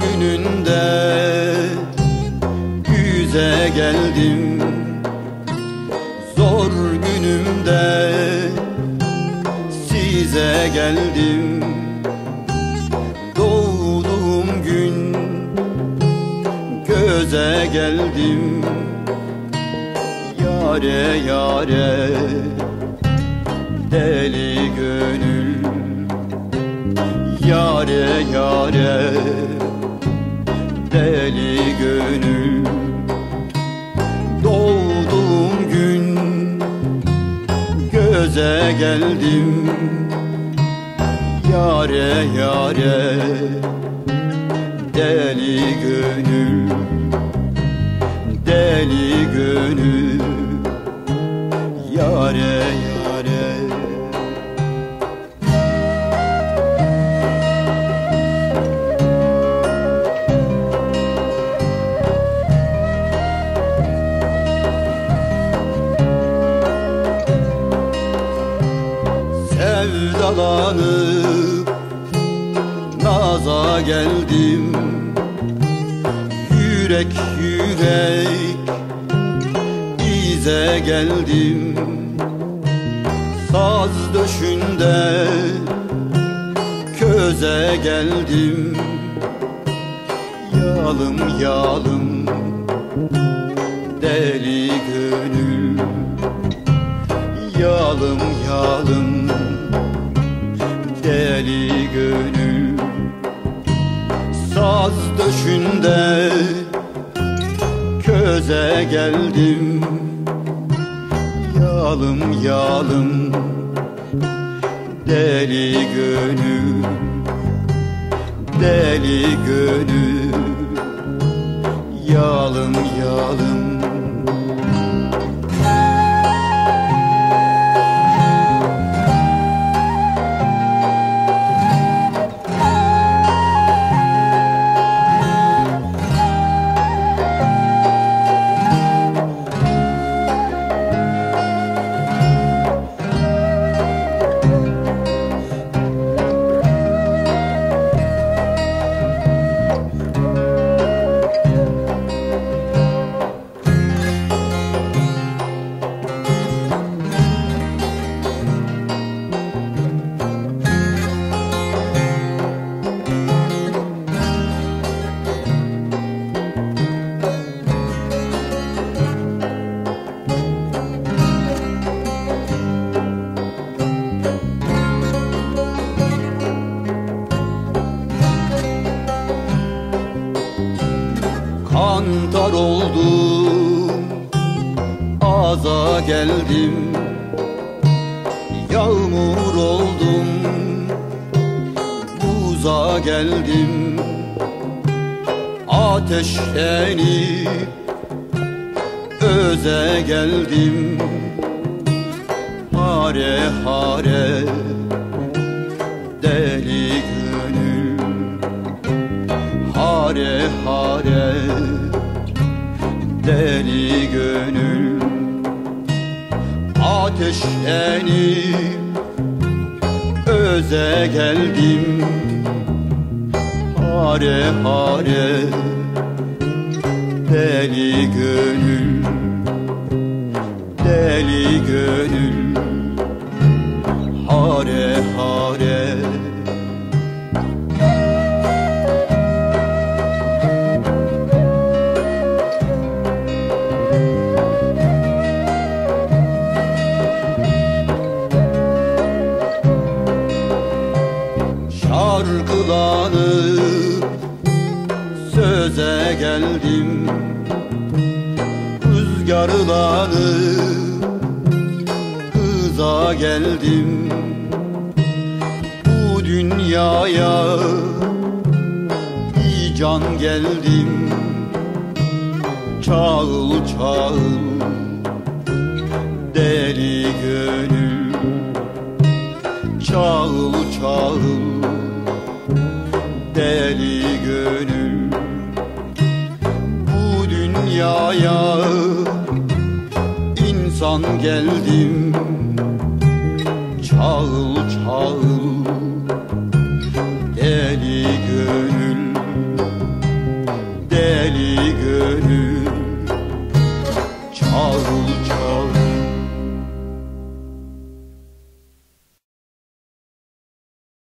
gününde Yüze geldim. Zor günümde Size geldim. Doğduğum gün Göze geldim. Yare yare Deli gönül yare yare deli gönül. Doğduğum gün göze geldim. Yare yare deli gönül. Deli gönül Yare yare Sevdalanıp naza geldim. Yürek yürek bize geldim. Saz döşünde köze geldim. Yalım yalım Saz döşünde köze geldim. Yalım yalım deli gönül Deli gönül. Yalım yalım Aza geldim. Yağmur oldum. Buza geldim. Ateşlenip Öze geldim. Hare hare Deli gönül. Hare hare deli gönül Ateşlenip öze geldim. Hare hare deli gönül Deli gönül söze geldim. Rüzgarlanıp hıza geldim. Bu dünyaya bir can geldim. Çağıl çağıl deli gönül. Çağıl çağıl deli gönül dünyaya. İnsan geldim Çağıl çağıl deli gönül Deli